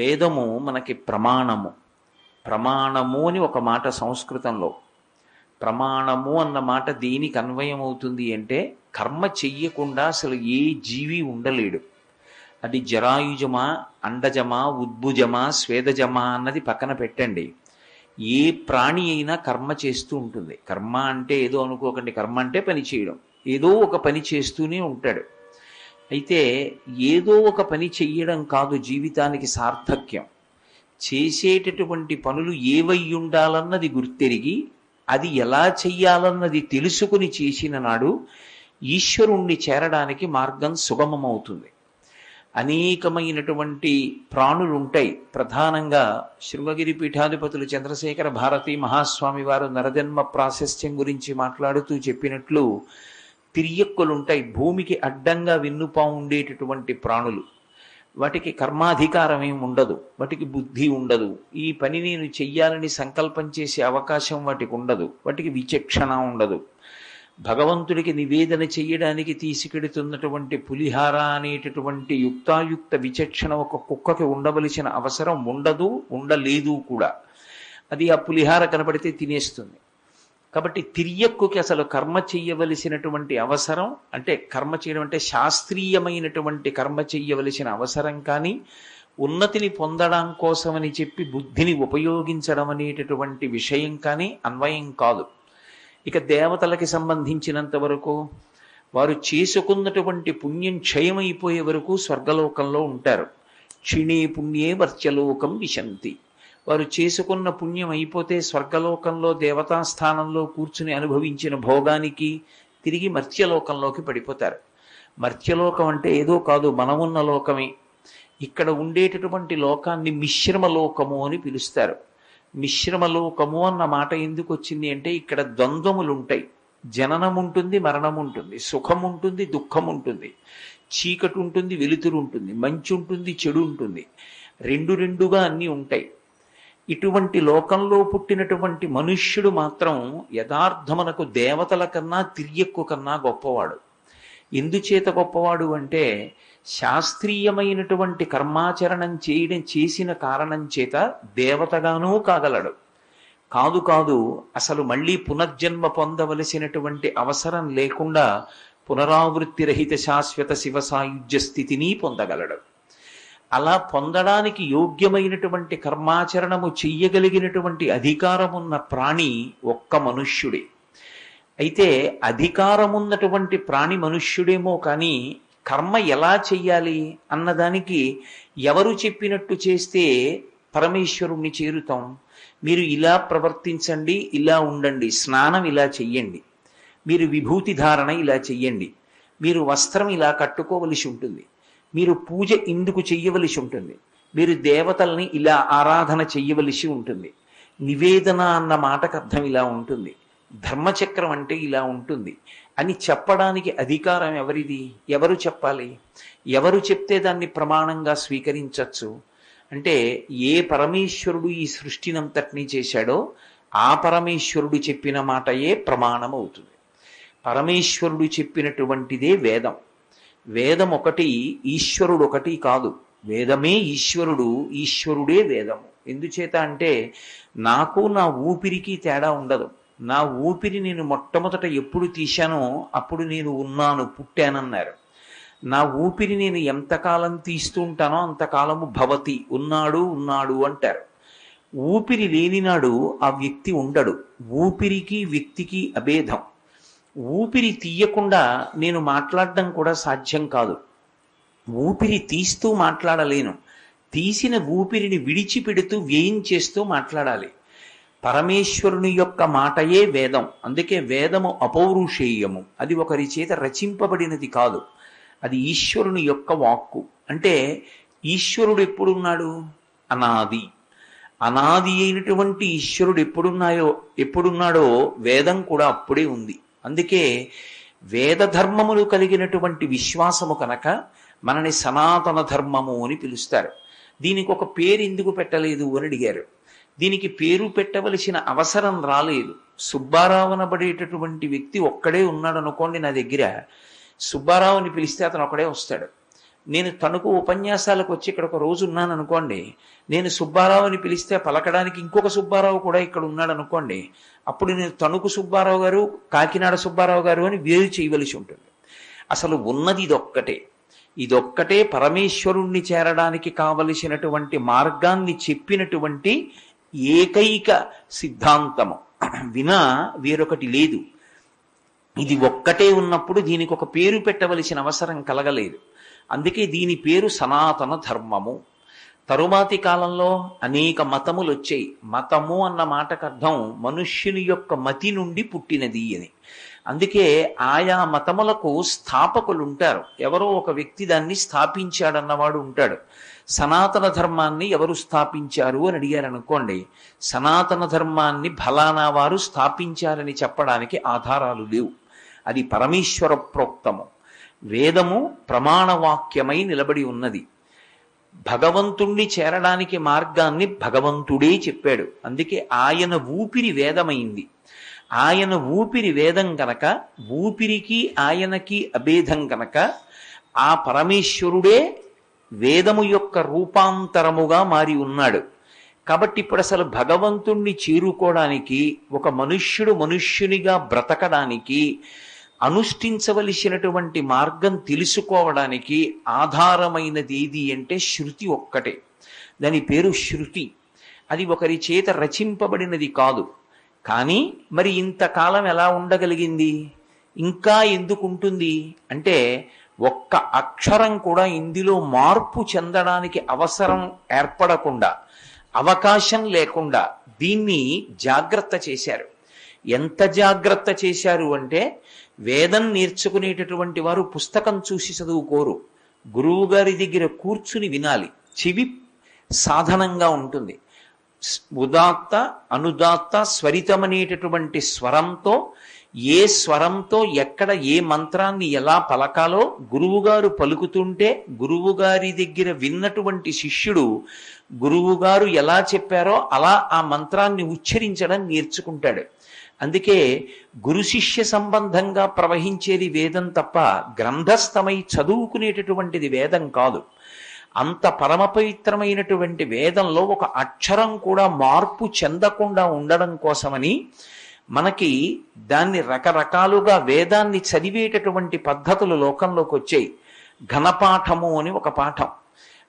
వేదము మనకి ప్రమాణము. ప్రమాణము అని ఒక మాట సంస్కృతంలో. ప్రమాణము అన్న మాట దేనికి అన్వయం అవుతుంది అంటే కర్మ చెయ్యకుండా అసలు ఏ జీవి ఉండలేడు. అది జరాయుజమా అండజమా ఉద్భుజమా స్వేదజమా అన్నది పక్కన పెట్టండి. ఏ ప్రాణి అయినా కర్మ చేస్తూ ఉంటుంది. కర్మ అంటే ఏదో అనుకోకండి. కర్మ అంటే పని చేయడం. ఏదో ఒక పని చేస్తూనే ఉంటాడు. అయితే ఏదో ఒక పని చెయ్యడం కాదు జీవితానికి సార్థక్యం. చేసేటటువంటి పనులు ఏవై ఉండాలన్నది గుర్తెరిగి అది ఎలా చెయ్యాలన్నది తెలుసుకుని చేసిన నాడు ఈశ్వరుణ్ణి చేరడానికి మార్గం సుగమమవుతుంది. అనేకమైనటువంటి ప్రాణులు ఉంటాయి ప్రధానంగా శృంగగిరి పీఠాధిపతులు చంద్రశేఖర భారతి మహాస్వామి వారు నరజన్మ ప్రాశస్త్యం గురించి మాట్లాడుతూ చెప్పినట్లు తిరియక్కులుంటాయి. భూమికి అడ్డంగా విన్నుపా ఉండేటటువంటి ప్రాణులు. వాటికి కర్మాధికారం ఏమి ఉండదు. వాటికి బుద్ధి ఉండదు. ఈ పని నేను చెయ్యాలని సంకల్పం చేసే అవకాశం వాటికి ఉండదు. వాటికి విచక్షణ ఉండదు. భగవంతుడికి నివేదన చేయడానికి తీసుకెడుతున్నటువంటి పులిహార అనేటటువంటి యుక్తాయుక్త విచక్షణ ఒక కుక్కకి ఉండవలసిన అవసరం ఉండదు ఉండలేదు కూడా. అది ఆ పులిహార కనబడితే తినేస్తుంది. కాబట్టి తిరియక్కుకి అసలు కర్మ చెయ్యవలసినటువంటి అవసరం అంటే కర్మ చేయడం అంటే శాస్త్రీయమైనటువంటి కర్మ చెయ్యవలసిన అవసరం కానీ ఉన్నతిని పొందడం కోసమని చెప్పి బుద్ధిని ఉపయోగించడం అనేటటువంటి విషయం కానీ అన్వయం కాదు. ఇక దేవతలకి సంబంధించినంత వరకు వారు చేసుకున్నటువంటి పుణ్యం క్షయమైపోయే వరకు స్వర్గలోకంలో ఉంటారు. క్షిణే పుణ్యే వర్చలోకం విశంతి. వారు చేసుకున్న పుణ్యం అయిపోతే స్వర్గలోకంలో దేవతాస్థానంలో కూర్చుని అనుభవించిన భోగానికి తిరిగి మర్త్యలోకంలోకి పడిపోతారు. మర్త్యలోకం అంటే ఏదో కాదు మనమున్న లోకమే. ఇక్కడ ఉండేటటువంటి లోకాన్ని మిశ్రమ లోకము అని పిలుస్తారు. మిశ్రమ లోకము అన్న మాట ఎందుకు వచ్చింది అంటే ఇక్కడ ద్వంద్వములు ఉంటాయి జననం ఉంటుంది మరణం ఉంటుంది. సుఖం ఉంటుంది దుఃఖం ఉంటుంది. చీకటి ఉంటుంది వెలుతురు ఉంటుంది. మంచి ఉంటుంది చెడు ఉంటుంది. రెండు రెండుగా అన్నీ ఉంటాయి. ఇటువంటి లోకంలో పుట్టినటువంటి మనుష్యుడు మాత్రం యథార్థమనకు దేవతల కన్నా తిరియక్కు కన్నా గొప్పవాడు. ఎందుచేత గొప్పవాడు అంటే శాస్త్రీయమైనటువంటి కర్మాచరణం చేయడం చేసిన కారణం చేత దేవతగానూ కాగలడు. కాదు కాదు అసలు మళ్ళీ పునర్జన్మ పొందవలసినటువంటి అవసరం లేకుండా పునరావృత్తి రహిత శాశ్వత శివ సాయుధ్య స్థితిని పొందగలడు. అలా పొందడానికి యోగ్యమైనటువంటి కర్మాచరణము చెయ్యగలిగినటువంటి అధికారమున్న ప్రాణి ఒక్క మనుష్యుడే. అయితే అధికారమున్నటువంటి ప్రాణి మనుష్యుడేమో కానీ కర్మ ఎలా చెయ్యాలి అన్నదానికి ఎవరు చెప్పినట్టు చేస్తే పరమేశ్వరుణ్ణి చేరుతాం? మీరు ఇలా ప్రవర్తించండి ఇలా ఉండండి స్నానం ఇలా చెయ్యండి. మీరు విభూతి ధారణ ఇలా చెయ్యండి. మీరు వస్త్రం ఇలా కట్టుకోవలసి ఉంటుంది. మీరు పూజ ఇందుకు చెయ్యవలసి ఉంటుంది. మీరు దేవతల్ని ఇలా ఆరాధన చెయ్యవలసి ఉంటుంది. నివేదన అన్న మాటకు అర్థం ఇలా ఉంటుంది. ధర్మచక్రం అంటే ఇలా ఉంటుంది. అని చెప్పడానికి అధికారం ఎవరిది? ఎవరు చెప్పాలి? ఎవరు చెప్తే దాన్ని ప్రమాణంగా స్వీకరించవచ్చు అంటే ఏ పరమేశ్వరుడు ఈ సృష్టినంతటినీ చేశాడో ఆ పరమేశ్వరుడు చెప్పిన మాటయే ప్రమాణం అవుతుంది పరమేశ్వరుడు చెప్పినటువంటిదే వేదం. వేదం ఒకటి ఈశ్వరుడు ఒకటి కాదు. వేదమే ఈశ్వరుడు ఈశ్వరుడే వేదము. ఎందుచేత అంటే నాకు నా ఊపిరికి తేడా ఉండదు. నా ఊపిరి నేను మొట్టమొదట ఎప్పుడు తీశానో అప్పుడు నేను ఉన్నాను పుట్టానన్నారు. నా ఊపిరి నేను ఎంతకాలం తీస్తూ ఉంటానో అంతకాలము భవతి. ఉన్నాడు ఉన్నాడు అంటారు. ఊపిరి లేనినాడు ఆ వ్యక్తి ఉండడు. ఊపిరికి వ్యక్తికి అభేదం. ఊపిరి తీయకుండా నేను మాట్లాడడం కూడా సాధ్యం కాదు. ఊపిరి తీస్తూ మాట్లాడలేను. తీసిన ఊపిరిని విడిచిపెడుతూ వ్యయం చేస్తూ మాట్లాడాలి. పరమేశ్వరుని యొక్క మాటయే వేదం. అందుకే వేదము అపౌరుషేయము. అది ఒకరి చేత రచింపబడినది కాదు. అది ఈశ్వరుని యొక్క వాక్కు. అంటే ఈశ్వరుడు ఎప్పుడున్నాడు? అనాది. అనాది అయినటువంటి ఈశ్వరుడు ఎప్పుడున్నాయో ఎప్పుడున్నాడో వేదం కూడా అప్పుడే ఉంది. అందుకే వేద ధర్మములు కలిగినటువంటి విశ్వాసము కనుక మనని సనాతన ధర్మము అని పిలుస్తారు. దీనికి ఒక పేరు ఎందుకు పెట్టలేదు అని అడిగారు. దీనికి పేరు పెట్టవలసిన అవసరం రాలేదు. సుబ్బారావు అనబడేటటువంటి వ్యక్తి ఒక్కడే ఉన్నాడు అనుకోండి నా దగ్గర. సుబ్బారావుని పిలిస్తే అతను ఒకడే వస్తాడు. నేను తణుకు ఉపన్యాసాలకు వచ్చి ఇక్కడ ఒక రోజు ఉన్నాను అనుకోండి నేను సుబ్బారావు అని పిలిస్తే పలకడానికి ఇంకొక సుబ్బారావు కూడా ఇక్కడ ఉన్నాడు అనుకోండి అప్పుడు నేను తణుకు సుబ్బారావు గారు కాకినాడ సుబ్బారావు గారు అని వేరు చేయవలసి ఉంటుంది. అసలు ఉన్నది ఇదొక్కటే. ఇదొక్కటే పరమేశ్వరుణ్ణి చేరడానికి కావలసినటువంటి మార్గాన్ని చెప్పినటువంటి ఏకైక సిద్ధాంతము. వినా వేరొకటి లేదు. ఇది ఒక్కటే ఉన్నప్పుడు దీనికి ఒక పేరు పెట్టవలసిన అవసరం కలగలేదు. అందుకే దీని పేరు సనాతన ధర్మము. తరువాతి కాలంలో అనేక మతములు వచ్చాయి. మతము అన్న మాటకు అర్థం మనుష్యుని యొక్క మతి నుండి పుట్టినది అని. అందుకే ఆయా మతములకు స్థాపకులు ఉంటారు. ఎవరో ఒక వ్యక్తి దాన్ని స్థాపించాడన్నవాడు ఉంటాడు. సనాతన ధర్మాన్ని ఎవరు స్థాపించారు అని అడిగారనుకోండి సనాతన ధర్మాన్ని ఫలానా వారు స్థాపించారని చెప్పడానికి ఆధారాలు లేవు. అది పరమేశ్వర ప్రోక్తము. వేదము ప్రమాణవాక్యమై నిలబడి ఉన్నది. భగవంతుణ్ణి చేరడానికి మార్గాన్ని భగవంతుడే చెప్పాడు. అందుకే ఆయన ఊపిరి వేదమైంది. ఆయన ఊపిరి వేదం గనక ఊపిరికి ఆయనకి అభేదం గనక ఆ పరమేశ్వరుడే వేదము యొక్క రూపాంతరముగా మారి ఉన్నాడు. కాబట్టి ఇప్పుడు అసలు భగవంతుణ్ణి చేరుకోవడానికి ఒక మనుష్యుడు మనుష్యునిగా బ్రతకడానికి అనుష్ఠించవలసినటువంటి మార్గం తెలుసుకోవడానికి ఆధారమైనది ఏది అంటే శృతి ఒక్కటే. దాని పేరు శృతి. అది ఒకరి చేత రచింపబడినది కాదు. కానీ మరి ఇంతకాలం ఎలా ఉండగలిగింది? ఇంకా ఎందుకు ఉంటుంది అంటే ఒక్క అక్షరం కూడా ఇందులో మార్పు చెందడానికి అవసరం ఏర్పడకుండా అవకాశం లేకుండా దీన్ని జాగ్రత్త చేశారు. ఎంత జాగ్రత్త చేశారు అంటే వేదం నేర్చుకునేటటువంటి వారు పుస్తకం చూసి చదువుకోరు. గురువు గారి దగ్గర కూర్చుని వినాలి. చెవి సాధనంగా ఉంటుంది. ఉదాత్త అనుదాత్త స్వరితమనేటటువంటి స్వరంతో ఏ స్వరంతో ఎక్కడ ఏ మంత్రాన్ని ఎలా పలకాలో గురువుగారు పలుకుతుంటే గురువుగారి దగ్గర విన్నటువంటి శిష్యుడు గురువుగారు ఎలా చెప్పారో అలా ఆ మంత్రాన్ని ఉచ్చరించడం నేర్చుకుంటాడు. అందుకే గురు శిష్య సంబంధంగా ప్రవహించేది వేదం తప్ప గ్రంథస్థమై చదువుకునేటటువంటిది వేదం కాదు. అంత పరమ పవిత్రమైనటువంటి వేదంలో ఒక అక్షరం కూడా మార్పు చెందకుండా ఉండడం కోసమని మనకి దాన్ని రకరకాలుగా వేదాన్ని చదివేటటువంటి పద్ధతులు లోకంలోకి వచ్చాయి. ఘనపాఠము అని ఒక పాఠం.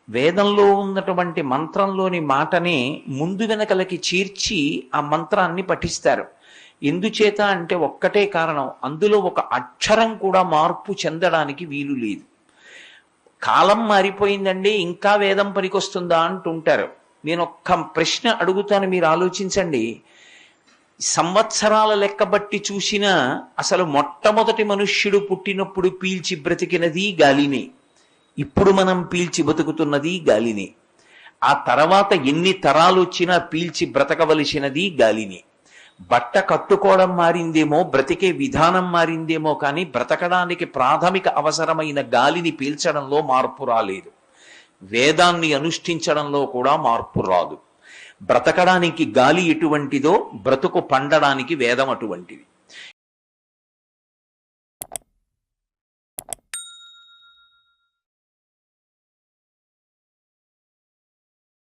వేదంలో ఉన్నటువంటి మంత్రంలోని మాటనే ముందు వెనకలకి చీర్చి ఆ మంత్రాన్ని పఠిస్తారు. ఎందుచేత అంటే ఒక్కటే కారణం. అందులో ఒక అక్షరం కూడా మార్పు చెందడానికి వీలు లేదు. కాలం మారిపోయిందండి ఇంకా వేదం పనికొస్తుందా అంటుంటారు. నేను ఒక్క ప్రశ్న అడుగుతాను మీరు ఆలోచించండి. సంవత్సరాల లెక్క బట్టి చూసినా అసలు మొట్టమొదటి మనుష్యుడు పుట్టినప్పుడు పీల్చి బ్రతికినది గాలిని. ఇప్పుడు మనం పీల్చి బతుకుతున్నది గాలినే. ఆ తర్వాత ఎన్ని తరాలు వచ్చినా పీల్చి బ్రతకవలసినది గాలినే. బట్ట కట్టుకోవడం మారిందేమో బ్రతికే విధానం మారిందేమో కానీ బ్రతకడానికి ప్రాథమిక అవసరమైన గాలిని పీల్చడంలో మార్పు రాలేదు. వేదాన్ని అనుష్ఠించడంలో కూడా మార్పు రాదు. బ్రతకడానికి గాలి ఎటువంటిదో బ్రతుకు పండడానికి వేదం అటువంటిది.